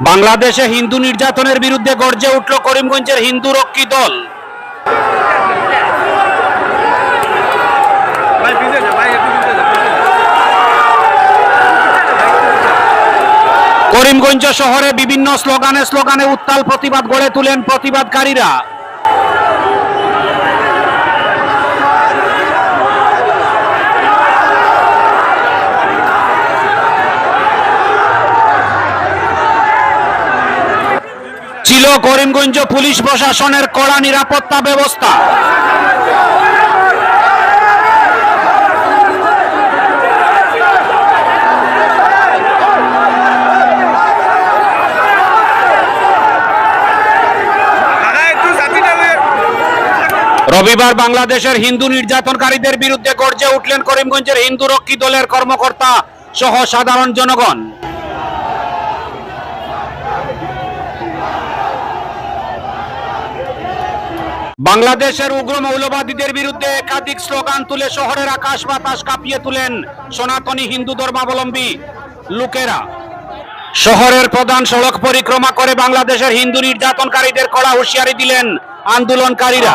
বাংলাদেশে হিন্দু নির্যাতনের বিরুদ্ধে গর্জে উঠল করিমগঞ্জের হিন্দু রক্ষী দল। করিমগঞ্জ শহরে বিভিন্ন স্লোগানে স্লোগানে উত্তাল প্রতিবাদ গড়ে তুলেন প্রতিবাদকারীরা ছিল করিমগঞ্জ পুলিশ প্রশাসনের কড়া নিরাপত্তা ব্যবস্থা। রবিবার বাংলাদেশের হিন্দু নির্যাতনকারীদের বিরুদ্ধে গর্জে উঠলেন করিমগঞ্জের হিন্দু রক্ষী দলের কর্মকর্তা সহ সাধারণ জনগণ। বাংলাদেশের উগ্র মৌলবাদীদের বিরুদ্ধে একাধিক স্লোগান তুলে শহরের আকাশ বাতাস কাঁপিয়ে তুলেন সনাতনী হিন্দু ধর্মাবলম্বী লোকেরা। শহরের প্রধান সড়ক পরিক্রমা করে বাংলাদেশের হিন্দু নির্যাতনকারীদের কড়া হুঁশিয়ারি দিলেন আন্দোলনকারীরা।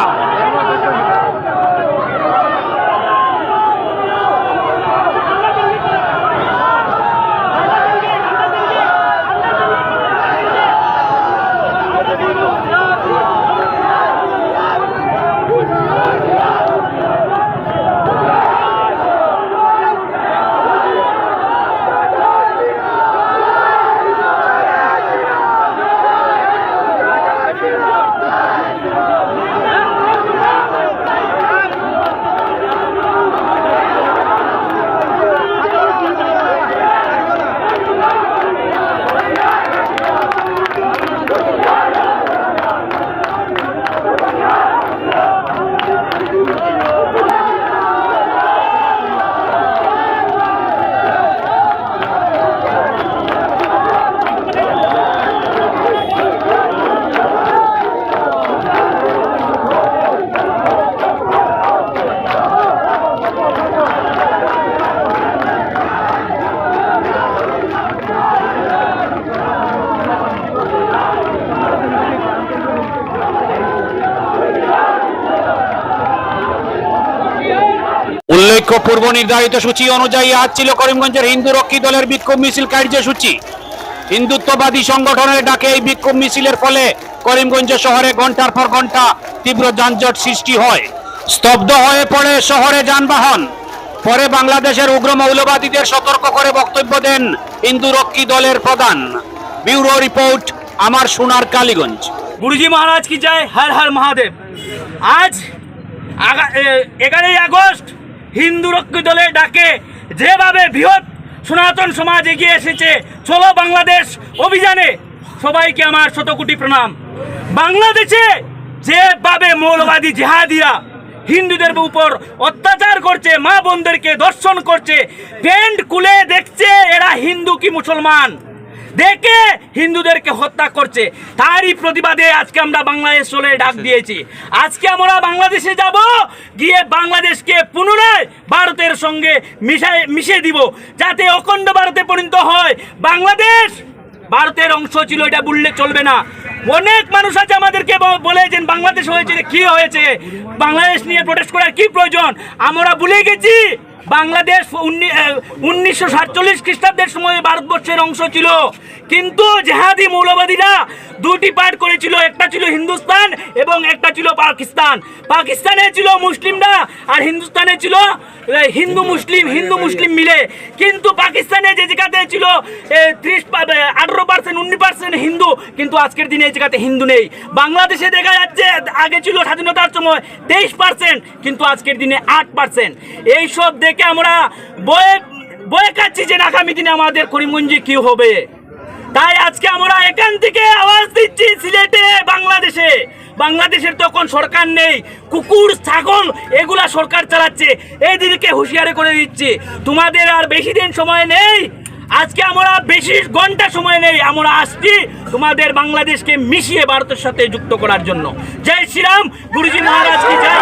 উল্লেখ্য পূর্ব নির্ধারিত সূচি অনুযায়ী আজ ছিল করিমগঞ্জের হিন্দু রক্ষী দলের বিক্ষোভ মিছিল কার্যসূচি হিন্দুত্ববাদী সংগঠনের ডাকে এই বিক্ষোভ মিছিলের ফলে করিমগঞ্জ শহরে ঘণ্টার পর ঘণ্টা তীব্র যানজট সৃষ্টি হয়। স্তব্ধ হয়ে পড়ে শহরে যানবাহন। পরে বাংলাদেশের উগ্র মৌলবাদীদের সতর্ক করে বক্তব্য দেন হিন্দু রক্ষী দলের প্রধান। ব্যুরো রিপোর্ট, আমার সোনার কালীগঞ্জ। গুরুজি মহারাজ কি জয়, হর হর মহাদেব। আজ এগারোই আগস্ট হিন্দু রক্ষী দলের ডাকে। যেভাবে বৃহৎ সনাতন সমাজ এগিয়ে এসেছে, চলো বাংলাদেশ অভিযানে। সবাইকে আমার শতকোটি প্রণাম। বাংলাদেশে যেভাবে মৌলবাদী জেহাদিরা হিন্দুদের উপর অত্যাচার করছে, মা বোনদেরকে দর্শন করছে প্যান্ট কুলে দেখছে, এরা হিন্দু কি মুসলমান? দেখে হিন্দুদেরকে হত্যা করছে। তারই প্রতিবাদে আজকে আমরা বাংলাদেশ চলে ডাক দিয়েছি। আজকে আমরা বাংলাদেশে যাব গিয়ে বাংলাদেশকে পুনরায় ভারতের সঙ্গে মিশাই মিশিয়ে দিব যাতে অখণ্ড ভারতে পরিণত হয়। বাংলাদেশ ভারতের অংশ ছিল এটা বললে চলবে না। অনেক মানুষ আছে আমাদেরকে বলেছেন বাংলাদেশ হয়েছে কি হয়েছে? বাংলাদেশ নিয়ে প্রোটেস্ট করার কি প্রয়োজন? আমরা ভুলে গেছি। বাংলাদেশ উনিশশো সাতচল্লিশ খ্রিস্টাব্দের সময় ভারতবর্ষের অংশ ছিল। কিন্তু জেহাদি মৌলবাদীরা দুটি পার্ট করেছিল, একটা ছিল হিন্দুস্তান এবং একটা ছিল পাকিস্তান। পাকিস্তানে ছিল মুসলিমরা আর হিন্দুস্তানে ছিল হিন্দু মুসলিম হিন্দু মুসলিম মিলে। কিন্তু পাকিস্তানে যে জায়গাতে ছিল ত্রিশ আঠারো পার্সেন্ট, উনিশ পার্সেন্ট হিন্দু। কিন্তু আজকের দিনে এই জায়গাতে হিন্দু নেই। বাংলাদেশে দেখা যাচ্ছে, আগে ছিল স্বাধীনতার সময় তেইশ পার্সেন্ট, কিন্তু আজকের দিনে আট পার্সেন্ট। এইসব দেখে আমরা বয়ে বয়ে কাচ্ছি যে আগামী দিনে আমাদের করিমগঞ্জে কি হবে। তাই আজকে আমরা এখান থেকে আওয়াজ দিচ্ছি সিলেটে, বাংলাদেশে। বাংলাদেশের তখন সরকার নেই, কুকুর, ছাগল, এগুলা সরকার চালাচ্ছে। এইদিকে হুঁশিয়ারি করে দিচ্ছি, তোমাদের আর বেশি দিন সময় নেই। আজকে আমরা বেশি ঘণ্টা সময় নেই, আমরা আসছি তোমাদের বাংলাদেশকে মিশিয়ে ভারতের সাথে যুক্ত করার জন্য। জয় শ্রীরাম, গুরুজি মহারাজ কি জয়